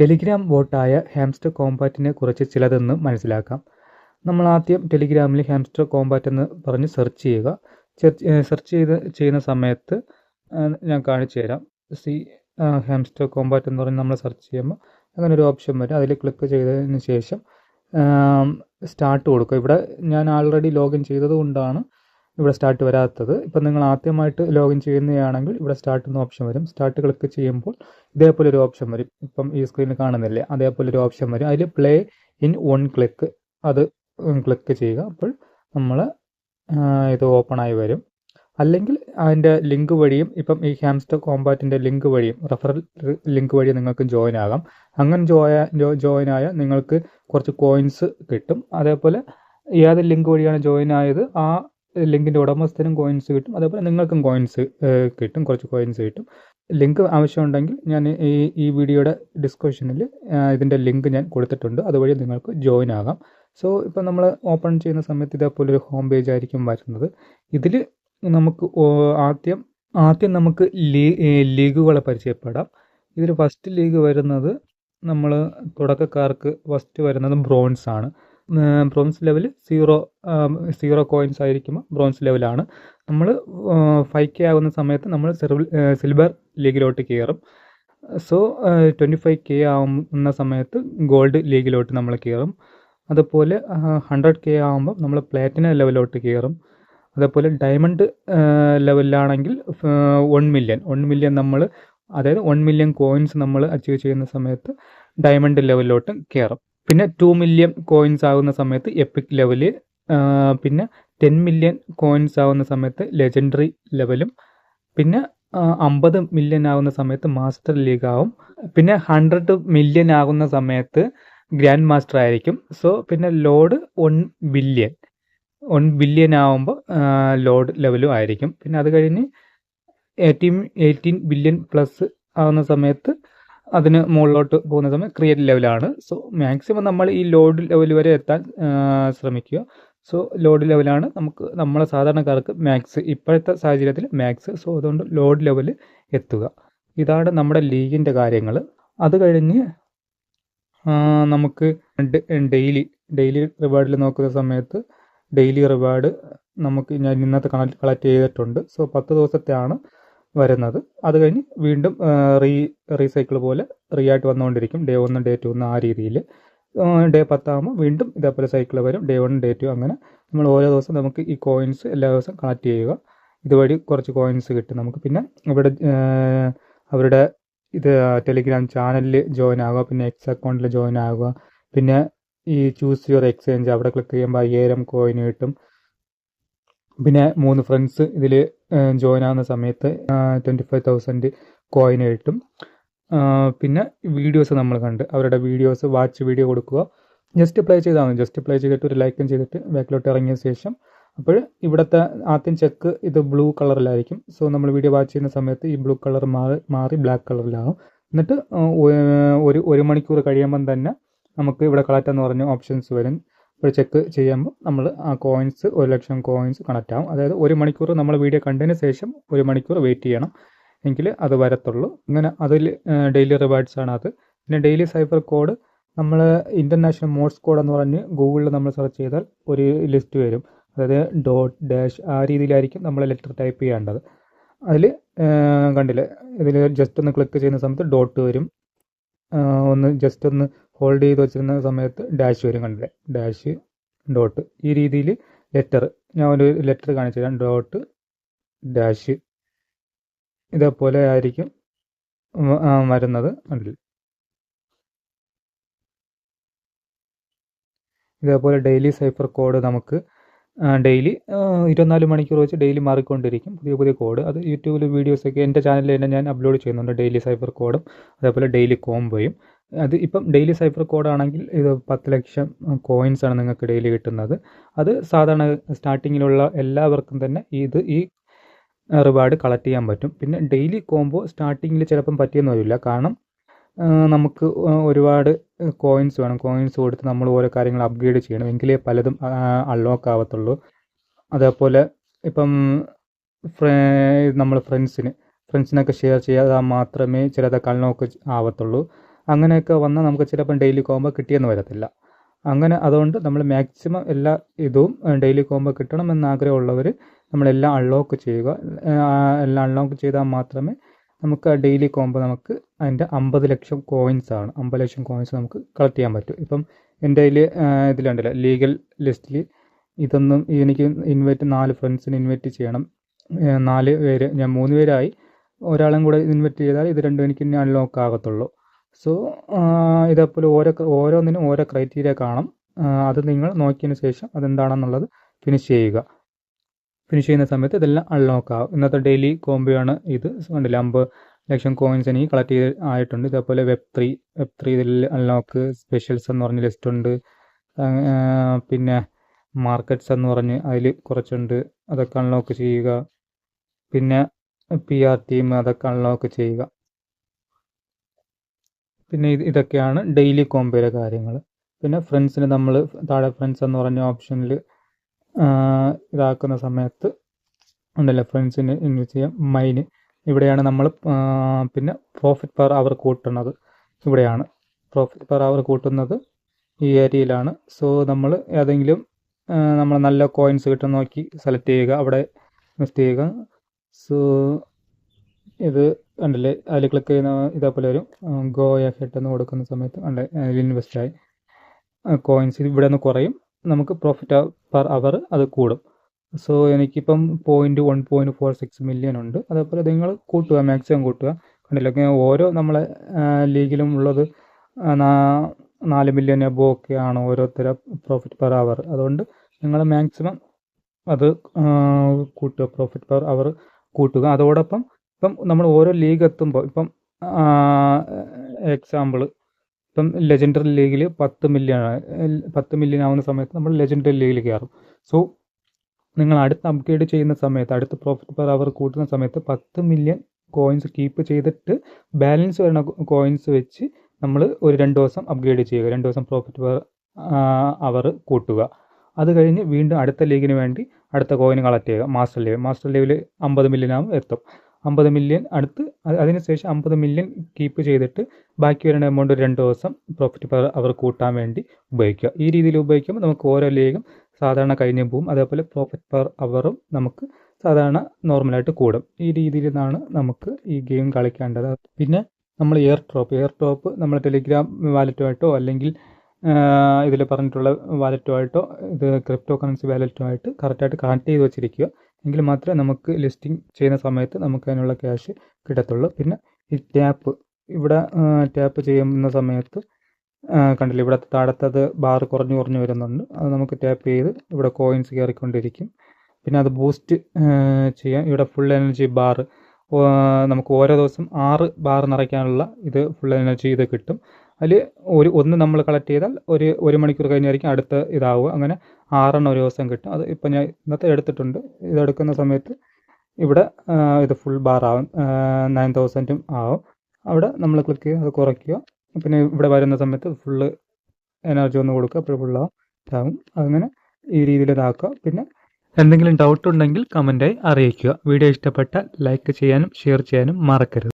Telegram ബോട്ടായ hamster കോമ്പാറ്റിനെ കുറിച്ച് ചിലതെന്ന് മനസ്സിലാക്കാം. നമ്മൾ ആദ്യം ടെലിഗ്രാമിൽ ഹാംസ്റ്റർ കോമ്പാറ്റ് എന്ന് പറഞ്ഞ് സെർച്ച് ചെയ്യുക. സെർച്ച് ചെയ്ത് ചെയ്യുന്ന സമയത്ത് ഞാൻ കാണിച്ചു തരാം. സി ഹാംസ്റ്റർ കോമ്പാറ്റ് എന്ന് പറഞ്ഞ് നമ്മൾ സെർച്ച് ചെയ്യുമ്പോൾ അങ്ങനെ ഒരു ഓപ്ഷൻ വരും. അതിൽ ക്ലിക്ക് ചെയ്തതിന് ശേഷം സ്റ്റാർട്ട് കൊടുക്കുക. ഇവിടെ ഞാൻ ആൾറെഡി ലോഗിൻ ചെയ്തത് കൊണ്ടാണ് ഇവിടെ സ്റ്റാർട്ട് വരാത്തത്. ഇപ്പം നിങ്ങൾ ആദ്യമായിട്ട് ലോഗിൻ ചെയ്യുന്നതാണെങ്കിൽ ഇവിടെ സ്റ്റാർട്ട് എന്ന ഓപ്ഷൻ വരും. സ്റ്റാർട്ട് ക്ലിക്ക് ചെയ്യുമ്പോൾ ഇതേപോലെ ഒരു ഓപ്ഷൻ വരും. ഇപ്പം ഈ സ്ക്രീനിൽ കാണുന്നില്ലേ? അതേപോലെ ഒരു ഓപ്ഷൻ വരും. അതിൽ പ്ലേ ഇൻ വൺ ക്ലിക്ക് അത് ക്ലിക്ക് ചെയ്യുക. അപ്പോൾ നമ്മൾ ഇത് ഓപ്പൺ ആയി വരും. അല്ലെങ്കിൽ അതിന്റെ ലിങ്ക് വഴിയും ഇപ്പം ഈ ഹാംസ്റ്റർ കോമ്പാറ്റിന്റെ ലിങ്ക് വഴിയും റെഫറൽ ലിങ്ക് വഴി നിങ്ങൾക്ക് ജോയിൻ ആകാം. അങ്ങനെ ജോയ ജോയിൻ ആയാൽ നിങ്ങൾക്ക് കുറച്ച് കോയിൻസ് കിട്ടും. അതേപോലെ ഏത് ലിങ്ക് വഴിയാണ് ജോയിൻ ആയത്? ആ ലിങ്കിന്റെ ഉടമസ്ഥനും കോയിൻസ് കിട്ടും. അതേപോലെ നിങ്ങൾക്കും കോയിൻസ് കിട്ടും. കുറച്ച് കോയിൻസ് കിട്ടും. ലിങ്ക് ആവശ്യമുണ്ടെങ്കിൽ ഞാൻ ഈ ഈ വീഡിയോയുടെ ഡിസ്ക്രിപ്ഷനിൽ ഇതിന്റെ ലിങ്ക് ഞാൻ കൊടുത്തിട്ടുണ്ട്. അതുവഴി നിങ്ങൾക്ക് ജോയിൻ ആകാം. സോ ഇപ്പം നമ്മൾ ഓപ്പൺ ചെയ്യുന്ന സമയത്ത് ഇതേപോലെ ഒരു ഹോം പേജ് ആയിരിക്കും വരുന്നത്. ഇതിൽ നമുക്ക് ആദ്യം ആദ്യം നമുക്ക് ലീഗുകളെ പരിചയപ്പെടാം. ഇതിൽ ഫസ്റ്റ് ലീഗ് വരുന്നത് നമ്മൾ തുടക്കക്കാർക്ക് ഫസ്റ്റ് വരുന്നത് ബ്രോൺസ് ആണ്. Bronze level zero zero coins ആയിരിക്കുമ്പോൾ ബ്രോൺസ് ലെവലാണ്. നമ്മൾ ഫൈവ് കെ ആകുന്ന സമയത്ത് നമ്മൾ സിൽവർ ലീഗിലോട്ട് കയറും. സോ ട്വന്റി ഫൈവ് കെ ആവുന്ന സമയത്ത് ഗോൾഡ് ലീഗിലോട്ട് നമ്മൾ കയറും. അതുപോലെ ഹൺഡ്രഡ് കെ ആകുമ്പോൾ നമ്മൾ പ്ലാറ്റിന ലെവലിലോട്ട് കയറും. അതേപോലെ ഡയമണ്ട് ലെവലിലാണെങ്കിൽ വൺ മില്യൺ വൺ മില്യൺ നമ്മൾ അതായത് വൺ മില്യൺ കോയിൻസ് നമ്മൾ അച്ചീവ് ചെയ്യുന്ന സമയത്ത് ഡയമണ്ട് ലെവലിലോട്ട് കയറും. പിന്നെ ടു മില്യൺ കോയിൻസ് ആകുന്ന സമയത്ത് എപ്പിക് ലെവൽ പിന്നെ ടെൻ മില്യൺ കോയിൻസ് ആകുന്ന സമയത്ത് ലെജൻഡറി ലെവലും പിന്നെ അമ്പത് മില്യൺ ആകുന്ന സമയത്ത് മാസ്റ്റർ ലീഗ് ആവും. പിന്നെ ഹൺഡ്രഡ് മില്യൺ ആകുന്ന സമയത്ത് ഗ്രാൻഡ് മാസ്റ്റർ ആയിരിക്കും. സോ പിന്നെ lord one billion one billion ആവുമ്പോൾ ലോഡ് ലെവലും ആയിരിക്കും. പിന്നെ അത് കഴിഞ്ഞ് എയ്റ്റീൻ എയ്റ്റീൻ ബില്യൺ പ്ലസ് ആവുന്ന സമയത്ത് അതിന് മുകളിലോട്ട് പോകുന്ന സമയം ക്രിയേറ്റ് ലെവലാണ് സോ മാക്സിമം നമ്മൾ ഈ ലോഡ് ലെവൽ വരെ എത്താൻ ശ്രമിക്കുക. സോ ലോഡ് ലെവലാണ് നമുക്ക് നമ്മളെ സാധാരണക്കാർക്ക് മാക്സ് ഇപ്പോഴത്തെ സാഹചര്യത്തിൽ മാക്സ് സോ അതുകൊണ്ട് ലോഡ് ലെവൽ എത്തുക. ഇതാണ് നമ്മുടെ ലീഗിന്റെ കാര്യങ്ങൾ. അത് കഴിഞ്ഞ് നമുക്ക് ഡെയിലി ഡെയിലി റിവാർഡിൽ നോക്കുന്ന സമയത്ത് ഡെയിലി റിവാർഡ് നമുക്ക് ഞാൻ ഇന്നത്തെ കളക്ട് ചെയ്തിട്ടുണ്ട്. സോ പത്ത് ദിവസത്തെയാണ് വരുന്നത്. അത് കഴിഞ്ഞ് വീണ്ടും റീ റീസൈക്കിൾ പോലെ റീ ആയിട്ട് വന്നുകൊണ്ടിരിക്കും. ഡേ ഒന്ന് ഡേ ടു ഒന്ന് ആ രീതിയിൽ ഡേ പത്താകുമ്പോൾ വീണ്ടും ഇതേപോലെ സൈക്കിൾ വരും. ഡേ വൺ ഡേ ടു അങ്ങനെ നമ്മൾ ഓരോ ദിവസം നമുക്ക് ഈ കോയിൻസ് എല്ലാ ദിവസവും കളക്ട് ചെയ്യുക. ഇതുവഴി കുറച്ച് കോയിൻസ് കിട്ടും നമുക്ക്. പിന്നെ ഇവിടെ അവരുടെ ഇത് ടെലിഗ്രാം ചാനലിൽ ജോയിൻ ആകുക പിന്നെ എക്സ് അക്കൗണ്ടിൽ ജോയിൻ ആകുക പിന്നെ ഈ ചൂസ് യുവർ എക്സ്ചേഞ്ച് അവിടെ ക്ലിക്ക് ചെയ്യുമ്പോൾ അയ്യായിരം കോയിൻ കിട്ടും. പിന്നെ മൂന്ന് ഫ്രണ്ട്സ് ഇതിൽ ജോയിൻ ആവുന്ന സമയത്ത് ട്വന്റി ഫൈവ് തൗസൻഡ് കോയിൻ കിട്ടും. പിന്നെ വീഡിയോസ് നമ്മൾ കണ്ട് അവരുടെ വീഡിയോസ് വാച്ച് വീഡിയോ കൊടുക്കുക. ജസ്റ്റ് പ്ലേ ചെയ്താൽ മതി. ജസ്റ്റ് പ്ലേ ചെയ്തിട്ട് ഒരു ലൈക്കും ചെയ്തിട്ട് ബാക്കിലോട്ട് ഇറങ്ങിയ ശേഷം അപ്പോൾ ഇവിടുത്തെ ആദ്യം ചെക്ക് ഇത് ബ്ലൂ കളറിലായിരിക്കും സോ നമ്മൾ വീഡിയോ വാച്ച് ചെയ്യുന്ന സമയത്ത് ഈ ബ്ലൂ കളർ മാറി മാറി ബ്ലാക്ക് കളറിലാകും എന്നിട്ട് ഒരു ഒരു മണിക്കൂർ കഴിയുമ്പം തന്നെ നമുക്ക് ഇവിടെ കളക്ട് എന്ന് പറഞ്ഞ ഓപ്ഷൻസ് വരും. ഇപ്പോൾ ചെക്ക് ചെയ്യുമ്പോൾ നമ്മൾ ആ കോയിൻസ് ഒരു ലക്ഷം കോയിൻസ് കണക്റ്റ് ആവും. അതായത് ഒരു മണിക്കൂർ നമ്മൾ വീഡിയോ കണ്ടതിന് ശേഷം ഒരു മണിക്കൂർ വെയിറ്റ് ചെയ്യണം. എങ്കിൽ അത് വരത്തുള്ളൂ. ഇങ്ങനെ അതിൽ ഡെയിലി റിവാർഡ്സ് ആണ് അത്. പിന്നെ ഡെയിലി സൈബർ കോഡ് നമ്മൾ ഇന്റർനാഷണൽ മോഡ്സ് കോഡ് എന്ന് പറഞ്ഞ് ഗൂഗിളിൽ നമ്മൾ സെർച്ച് ചെയ്താൽ ഒരു ലിസ്റ്റ് വരും. അതായത് ഡോട്ട് ഡാഷ് ആ രീതിയിലായിരിക്കും നമ്മൾ ലെറ്റർ ടൈപ്പ് ചെയ്യേണ്ടത്. അതിൽ കണ്ടില്ലേ? ഇതിൽ ജസ്റ്റ് ഒന്ന് ക്ലിക്ക് ചെയ്യുന്ന സമയത്ത് ഡോട്ട് വരും. ഒന്ന് ജസ്റ്റ് ഒന്ന് ഹോൾഡ് ചെയ്ത് വെച്ചിരുന്ന സമയത്ത് ഡാഷ് വരും കണ്ടില്ലേ? ഡാഷ് ഡോട്ട് ഈ രീതിയിൽ ലെറ്റർ ഞാൻ ഒരു ലെറ്റർ കാണിച്ചു തരാം. ഡോട്ട് ഡാഷ് ഇതേപോലെ ആയിരിക്കും വരുന്നത് കണ്ടില്ലേ? ഇതേപോലെ ഡെയിലി സൈഫർ കോഡ് നമുക്ക് ഡെയിലി ഇരുപത്തിനാല് മണിക്കൂർ വെച്ച് ഡെയിലി മാറിക്കൊണ്ടിരിക്കും. പുതിയ പുതിയ കോഡ് അത് യൂട്യൂബിൽ വീഡിയോസൊക്കെ എന്റെ ചാനലിൽ തന്നെ ഞാൻ അപ്ലോഡ് ചെയ്യുന്നുണ്ട്. ഡെയിലി സൈഫർ കോഡും അതേപോലെ ഡെയിലി കോംബോയും അത് ഇപ്പം ഡെയിലി സൈഫർ കോഡാണെങ്കിൽ ഇത് പത്ത് ലക്ഷം കോയിൻസ് ആണ് നിങ്ങൾക്ക് ഡെയിലി കിട്ടുന്നത്. അത് സാധാരണ സ്റ്റാർട്ടിങ്ങിലുള്ള എല്ലാവർക്കും തന്നെ ഇത് ഈ റിവാർഡ് കളക്ട് ചെയ്യാൻ പറ്റും. പിന്നെ ഡെയിലി കോംബോ സ്റ്റാർട്ടിങ്ങിൽ ചിലപ്പം പറ്റിയെന്ന് വരില്ല. കാരണം നമുക്ക് ഒരുപാട് കോയിൻസ് വേണം. കോയിൻസ് കൊടുത്ത് നമ്മൾ ഓരോ കാര്യങ്ങൾ അപ്ഗ്രേഡ് ചെയ്യണം. എങ്കിലേ പലതും അൺലോക്ക് ആവത്തുള്ളൂ. അതേപോലെ ഇപ്പം നമ്മൾ ഫ്രണ്ട്സിന് ഫ്രണ്ട്സിനൊക്കെ ഷെയർ ചെയ്താൽ മാത്രമേ ചിലതൊക്കെ അൺലോക്ക് ആവത്തുള്ളൂ. അങ്ങനെയൊക്കെ വന്നാൽ നമുക്ക് ചിലപ്പം ഡെയിലി കോംബോ കിട്ടിയെന്ന് വരത്തില്ല. അങ്ങനെ അതുകൊണ്ട് നമ്മൾ മാക്സിമം എല്ലാ ഇതും ഡെയിലി കോംബോ കിട്ടണം എന്നാഗ്രഹമുള്ളവർ നമ്മളെല്ലാം അൺലോക്ക് ചെയ്യുക. എല്ലാം അൺലോക്ക് ചെയ്താൽ മാത്രമേ നമുക്ക് ആ ഡെയിലി കോംബോ നമുക്ക് അതിന്റെ അമ്പത് ലക്ഷം കോയിൻസ് ആണ്. അമ്പത് ലക്ഷം കോയിൻസ് നമുക്ക് കളക്ട് ചെയ്യാൻ പറ്റും. ഇപ്പം എന്റെ കയ്യിൽ ഇതിലുണ്ടല്ലോ ലീഗൽ ലിസ്റ്റിൽ ഇതൊന്നും എനിക്ക് ഇൻവൈറ്റ് നാല് ഫ്രണ്ട്സിന് ഇൻവൈറ്റ് ചെയ്യണം. നാല് പേര് ഞാൻ മൂന്ന് പേരായി. ഒരാളും കൂടെ ഇൻവൈറ്റ് ചെയ്താൽ ഇത് രണ്ടും എനിക്ക് ഇനി അൺലോക്ക് ആകത്തുള്ളൂ. സോ ഇതേപോലെ ഓരോ ഓരോന്നിനും ഓരോ ക്രൈറ്റീരിയ കാണും. അത് നിങ്ങൾ നോക്കിയതിന് ശേഷം അതെന്താണെന്നുള്ളത് ഫിനിഷ് ചെയ്യുക. ഫിനിഷ് ചെയ്യുന്ന സമയത്ത് ഇതെല്ലാം അൺലോക്ക് ആവും. ഇന്നത്തെ ഡെയിലി കോംബോയാണ് ഇത്. കണ്ടില്ല അമ്പത് ലക്ഷം കോയിൻസ് എനിക്ക് കളക്ട് ചെയ്ത് ആയിട്ടുണ്ട്. ഇതേപോലെ വെബ് ത്രീ വെബ് ത്രീ ഇതിൽ അൺലോക്ക് സ്പെഷ്യൽസ് എന്ന് പറഞ്ഞ ലിസ്റ്റ് ഉണ്ട്. പിന്നെ മാർക്കറ്റ്സ് എന്ന് പറഞ്ഞ് അതിൽ കുറച്ചുണ്ട്. അതൊക്കെ അൺലോക്ക് ചെയ്യുക. പിന്നെ പി ആർ ടീം അതൊക്കെ അൺലോക്ക് ചെയ്യുക. പിന്നെ ഇത് ഇതൊക്കെയാണ് ഡെയിലി കോംബോയിലെ കാര്യങ്ങൾ. പിന്നെ ഫ്രണ്ട്സിന് നമ്മൾ താഴെ ഫ്രണ്ട്സ് എന്ന് പറഞ്ഞ ഓപ്ഷനിൽ ഇതാക്കുന്ന സമയത്ത് ഉണ്ടല്ലോ ഫ്രണ്ട്സിന് ഇൻവെസ്റ്റ് ചെയ്യാം. മൈന്. ഇവിടെയാണ് നമ്മൾ പിന്നെ പ്രോഫിറ്റ് പെർ അവർ കൂട്ടുന്നത്. ഇവിടെയാണ് പ്രോഫിറ്റ് പെർ അവർ കൂട്ടുന്നത് ഈ ഏരിയയിലാണ്. സോ നമ്മൾ ഏതെങ്കിലും നമ്മൾ നല്ല കോയിൻസ് കിട്ടുന്ന നോക്കി സെലക്ട് ചെയ്യുക. അവിടെ ഇൻവെസ്റ്റ് ചെയ്യുക. സോ ഇത് കണ്ടില്ലേ? അതിൽ ക്ലിക്ക് ചെയ്യുന്ന ഇതേപോലെ വരും. ഗോ എഫെക്റ്റ് എന്ന് കൊടുക്കുന്ന സമയത്ത് ഉണ്ട് അതിൽ ഇൻവെസ്റ്റ് ആയി. കോയിൻസ് ഇവിടെ നിന്ന് കുറയും. നമുക്ക് പ്രോഫിറ്റ് പെർ അവർ അത് കൂടും. സോ എനിക്കിപ്പം point one point four six million ഉണ്ട്. അതേപോലെ നിങ്ങൾ കൂട്ടുക മാക്സിമം കൂട്ടുക. കണ്ടില്ല? ഓരോ നമ്മളെ ലീഗിലും ഉള്ളത് നാല് മില്യൺ എബോ ഒക്കെയാണ് ഓരോരുത്തര പ്രോഫിറ്റ് പെർ അവർ അതുകൊണ്ട് നിങ്ങൾ മാക്സിമം അത് കൂട്ടുക. പ്രോഫിറ്റ് പെർ അവർ കൂട്ടുക. അതോടൊപ്പം ഇപ്പം നമ്മൾ ഓരോ ലീഗ് എത്തുമ്പോൾ ഇപ്പം എക്സാമ്പിൾ ഇപ്പം ലെജൻഡറി ലീഗിൽ പത്ത് മില്യൺ പത്ത് മില്യൺ ആവുന്ന സമയത്ത് നമ്മൾ ലെജൻഡറി ലീഗിൽ കയറും. സോ നിങ്ങൾ അടുത്ത അപ്ഗ്രേഡ് ചെയ്യുന്ന സമയത്ത് അടുത്ത പ്രോഫിറ്റ് പെർ അവർ കൂട്ടുന്ന സമയത്ത് പത്ത് മില്യൺ കോയിൻസ് കീപ്പ് ചെയ്തിട്ട് ബാലൻസ് വരുന്ന കോയിൻസ് വെച്ച് നമ്മൾ ഒരു രണ്ട് ദിവസം അപ്ഗ്രേഡ് ചെയ്യുക. രണ്ട് ദിവസം പ്രോഫിറ്റ് പെർ അവർ കൂട്ടുക. അത് കഴിഞ്ഞ് വീണ്ടും അടുത്ത ലീഗിന് വേണ്ടി അടുത്ത കോയിൻ കളക്ട് ചെയ്യുക. മാസ്റ്റർ ലീവ് മാസ്റ്റർ ലീവിൽ അമ്പത് ആകുമ്പോൾ എത്തും. അമ്പത് മില്യൺ അടുത്ത് അതിനുശേഷം അമ്പത് മില്യൺ കീപ്പ് ചെയ്തിട്ട് ബാക്കി വരുന്ന എമൗണ്ട് ഒരു രണ്ട് ദിവസം പ്രോഫിറ്റ് അവർ കൂട്ടാൻ വേണ്ടി ഉപയോഗിക്കുക. ഈ രീതിയിൽ ഉപയോഗിക്കുമ്പോൾ നമുക്ക് ഓരോ ലീഗും സാധാരണ കഴിഞ്ഞു പോകും അതേപോലെ പ്രോഫിറ്റ് പെർ അവറും നമുക്ക് സാധാരണ നോർമലായിട്ട് കൂടും. ഈ രീതിയിൽ നിന്നാണ് നമുക്ക് ഈ ഗെയിം കളിക്കേണ്ടത്. പിന്നെ നമ്മൾ എയർ ഡ്രോപ്പ് എയർ ഡ്രോപ്പ് നമ്മൾ ടെലിഗ്രാം വാലറ്റുമായിട്ടോ അല്ലെങ്കിൽ ഇതിൽ പറഞ്ഞിട്ടുള്ള വാലറ്റുമായിട്ടോ ഇത് ക്രിപ്റ്റോ കറൻസി വാലറ്റുമായിട്ട് കറക്റ്റായിട്ട് കണക്ട് ചെയ്ത് വെച്ചിരിക്കുക. എങ്കിൽ മാത്രമേ നമുക്ക് ലിസ്റ്റിംഗ് ചെയ്യുന്ന സമയത്ത് നമുക്ക് അതിനുള്ള ക്യാഷ് കിട്ടത്തുള്ളൂ. പിന്നെ ഈ ടാപ്പ് ഇവിടെ ടാപ്പ് ചെയ്യുന്ന സമയത്ത് കണ്ടില്ല ഇവിടെ താഴത്തത് ബാർ കുറഞ്ഞു കുറഞ്ഞു വരുന്നുണ്ട്. അത് നമുക്ക് ടാപ്പ് ചെയ്ത് ഇവിടെ കോയിൻസ് കയറിക്കൊണ്ടിരിക്കും. പിന്നെ അത് ബൂസ്റ്റ് ചെയ്യാം. ഇവിടെ ഫുൾ എനർജി ബാർ നമുക്ക് ഓരോ ദിവസം ആറ് ബാർ നിറയ്ക്കാനുള്ള ഇത് ഫുൾ എനർജി ഇത് കിട്ടും. അതിൽ ഒരു ഒന്ന് നമ്മൾ കളക്ട് ചെയ്താൽ ഒരു ഒരു മണിക്കൂർ കഴിഞ്ഞായിരിക്കും അടുത്ത ഇതാവുക. അങ്ങനെ ആറെണ്ണം ഒരു ദിവസം കിട്ടും. അത് ഇപ്പം ഞാൻ ഇന്നത്തെ എടുത്തിട്ടുണ്ട്. ഇതെടുക്കുന്ന സമയത്ത് ഇവിടെ ഇത് ഫുൾ ബാർ ആവും. നയൻ തൗസൻഡും ആവും. അവിടെ നമ്മൾ ക്ലിക്ക് ചെയ്യുക അത് കുറയ്ക്കുക. പിന്നെ ഇവിടെ വരുന്ന സമയത്ത് ഫുള്ള് എനർജി ഒന്ന് കൊടുക്കുക. അപ്പോൾ ഫുള്ളാവും ഇതാവും. അങ്ങനെ ഈ രീതിയിൽ ഇതാക്കുക. പിന്നെ എന്തെങ്കിലും ഡൗട്ട് ഉണ്ടെങ്കിൽ കമന്റായി അറിയിക്കുക. വീഡിയോ ഇഷ്ടപ്പെട്ടാൽ ലൈക്ക് ചെയ്യാനും ഷെയർ ചെയ്യാനും മറക്കരുത്.